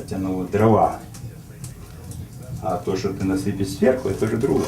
Хотя ну вот дрова. А то, что ты насыпешь сверху, это же другое.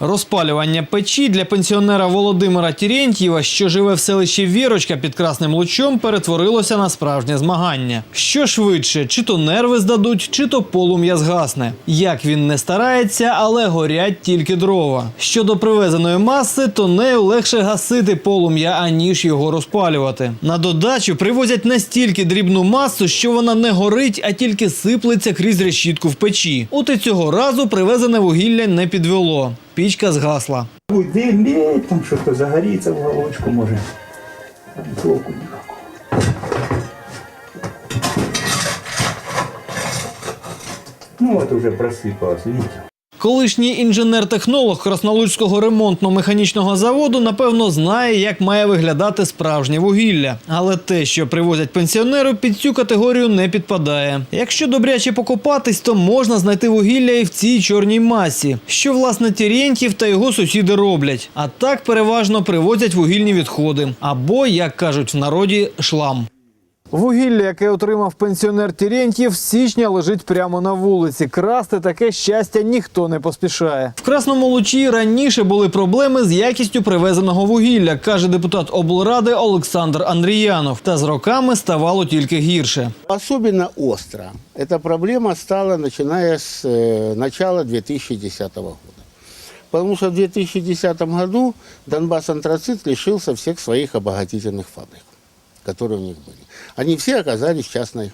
Розпалювання печі для пенсіонера Володимира Тірєнтьєва, що живе в селищі Вірочка під Красним Лучом, перетворилося на справжнє змагання. Що швидше, чи то нерви здадуть, чи то полум'я згасне. Як він не старається, але горять тільки дрова. Щодо привезеної маси, то нею легше гасити полум'я, аніж його розпалювати. На додачу привозять настільки дрібну масу, що вона не горить, а тільки сиплеться крізь решітку в печі. От і цього разу привезене вугілля не підвело. Пічка згасла. Будет дымить, там что-то загорится в уголочку, может. А Толку никакого. Ну вот уже просыпалось, видите? Колишній інженер-технолог Краснолуцького ремонтно-механічного заводу напевно знає, як має виглядати справжнє вугілля. Але те, що привозять пенсіонеру, під цю категорію не підпадає. Якщо добряче покопатись, то можна знайти вугілля і в цій чорній масі, що власне Тірєнтів та його сусіди роблять. А так переважно привозять вугільні відходи або, як кажуть в народі, шлам. Вугілля, яке отримав пенсіонер Тірєнтьєв, з січня лежить прямо на вулиці. Красти таке щастя ніхто не поспішає. В Красному Лучі раніше були проблеми з якістю привезеного вугілля, каже депутат облради Олександр Андріянов. Та з роками ставало тільки гірше. Особенно остро эта проблема стала, начиная с э, начала 2010 года. Потому что в 2010 году Донбасс антрацит лишился всех своих обогатительных фабрик, которые у них были. Они все оказались в, частной,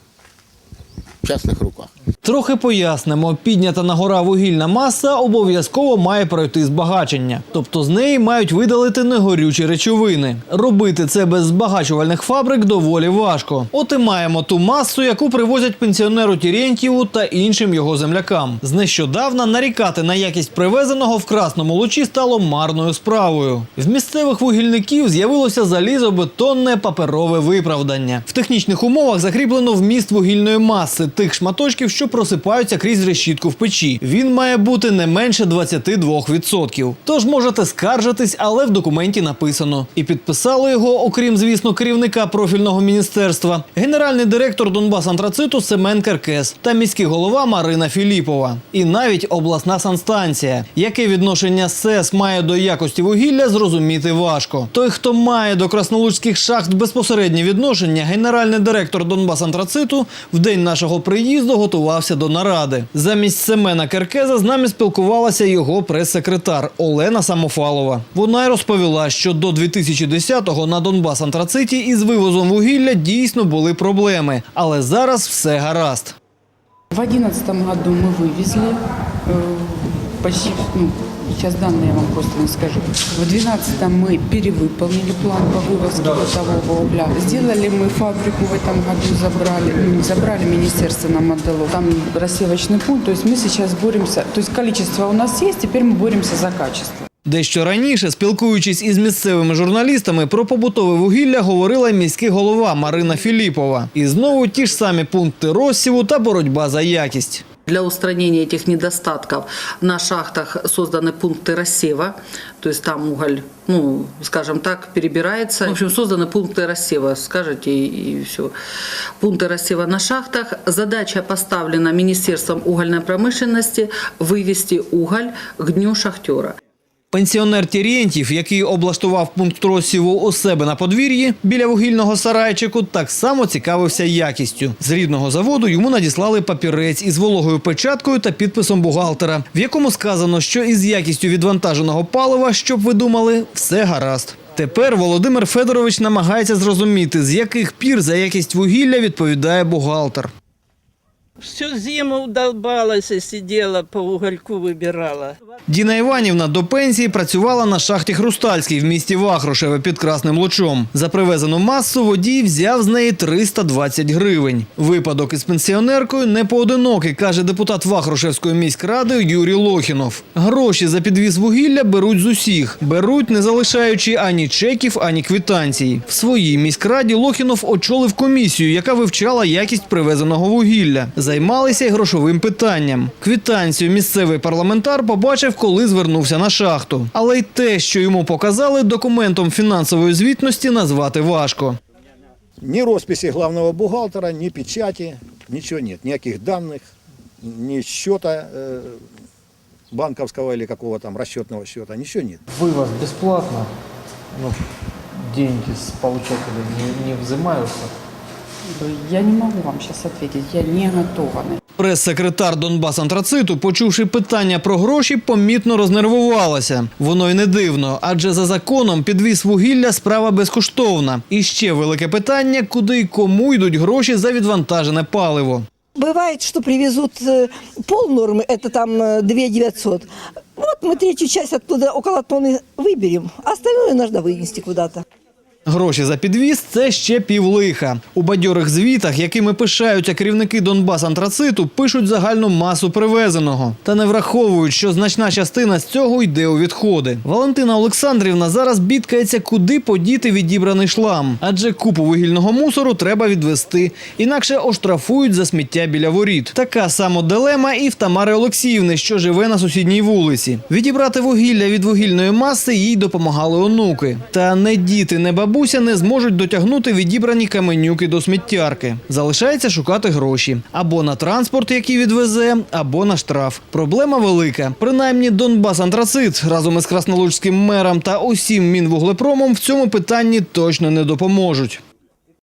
в частных руках. Трохи пояснимо, піднята на гора вугільна маса обов'язково має пройти збагачення, тобто з неї мають видалити негорючі речовини. Робити це без збагачувальних фабрик доволі важко. От і маємо ту масу, яку привозять пенсіонеру Тірєнтєву та іншим його землякам. З нещодавна нарікати на якість привезеного в красному лучі стало марною справою. В місцевих вугільників з'явилося залізобетонне паперове виправдання. В технічних умовах закріплено вміст вугільної маси тих шматочків, що просипаються крізь решітку в печі. Він має бути не менше 22%. Тож можете скаржитись, але в документі написано. І підписали його, окрім звісно, керівника профільного міністерства, генеральний директор Донбас Антрациту Семен Керкес та міський голова Марина Філіпова. І навіть обласна санстанція. Яке відношення СЕС має до якості вугілля, зрозуміти важко. Той, хто має до краснолуцьких шахт безпосереднє відношення, генеральний директор Донбас Антрациту в день нашого приїзду готувався до наради. Замість Семена Керкеза з нами спілкувалася його прес-секретар Олена Самофалова. Вона й розповіла, що до 2010-го на Донбас Антрациті із вивозом вугілля дійсно були проблеми, але зараз все гаразд. В 2011 году мы вывезли э, почти, ну, сейчас данные я вам просто не скажу. В 2012 мы перевыполнили план по вывозке бытового угля. Сделали мы фабрику в этом году, забрали, ну, не забрали, министерство нам отдало. Там рассевочный пункт, то есть мы сейчас боремся, то есть количество у нас есть, теперь мы боремся за качество. Дещо раніше, спілкуючись із місцевими журналістами, про побутове вугілля говорила міський голова Марина Філіпова. І знову ті ж самі пункти розсіву та боротьба за якість. Для устранения этих недостатков на шахтах созданы пункты рассева, то есть там уголь, ну, скажем так, перебирается. В общем, созданы пункты рассева, скажете, и, все. Пункты рассева на шахтах. Задача поставлена Министерством угольной промышленности вывести уголь к дню шахтера. Пенсіонер Тірєнтів, який облаштував пункт розсіву у себе на подвір'ї біля вугільного сарайчику, так само цікавився якістю. З рідного заводу йому надіслали папірець із вологою печаткою та підписом бухгалтера, в якому сказано, що із якістю відвантаженого палива, щоб ви думали, все гаразд. Тепер Володимир Федорович намагається зрозуміти, з яких пір за якість вугілля відповідає бухгалтер. Всю зиму долбалась и сидела, по угольку выбирала. Діна Іванівна до пенсії працювала на шахті Хрустальській в місті Вахрушеве під Красним Лучом. За привезену масу водій взяв з неї 320 гривень. Випадок із пенсіонеркою не поодинокий, каже депутат Вахрушевської міськради Юрій Лохінов. Гроші за підвіз вугілля беруть з усіх. Беруть, не залишаючи ані чеків, ані квитанцій. В своїй міськраді Лохінов очолив комісію, яка вивчала якість привезеного вугілля Займалися й грошовим питанням. Квитанцію місцевий парламентар побачив, коли звернувся на шахту. Але й те, що йому показали, документом фінансової звітності назвати важко. Ни росписи главного бухгалтера, ни печати, ничего нет. Никаких данных, ни счета э, банковского или какого там расчетного счета, ничего нет. Вывоз бесплатно, ну, деньги с получателя не, не взимаются. Я не могу вам сейчас ответить, я не готова. на Прес-секретар Донбас Антрациту, почувши питання про гроші, помітно рознервувалася. Воно й не дивно, адже за законом підвіз вугілля справа безкоштовна. І ще велике питання, куди й кому йдуть гроші за відвантажене паливо. Бывает, что привезут э, пол нормы, это там э, 2 900. Вот мы третью часть оттуда, около тонны выберем, а остальное нужно вынести куда-то. Гроші за підвіз це ще півлиха. У бадьорих звітах, якими пишаються керівники Донбас Антрациту, пишуть загальну масу привезеного. Та не враховують, що значна частина з цього йде у відходи. Валентина Олександрівна зараз бідкається, куди подіти відібраний шлам. Адже купу вугільного мусору треба відвести. Інакше оштрафують за сміття біля воріт. Така сама дилема і в Тамари Олексіївни, що живе на сусідній вулиці. Відібрати вугілля від вугільної маси їй допомагали онуки. Та не діти, не бабуся не зможуть дотягнути відібрані каменюки до сміттярки. Залишається шукати гроші або на транспорт, який відвезе, або на штраф. Проблема велика. Принаймні, Донбас Антрацит разом із краснолуцьким мером та усім мінвуглепромом в цьому питанні точно не допоможуть.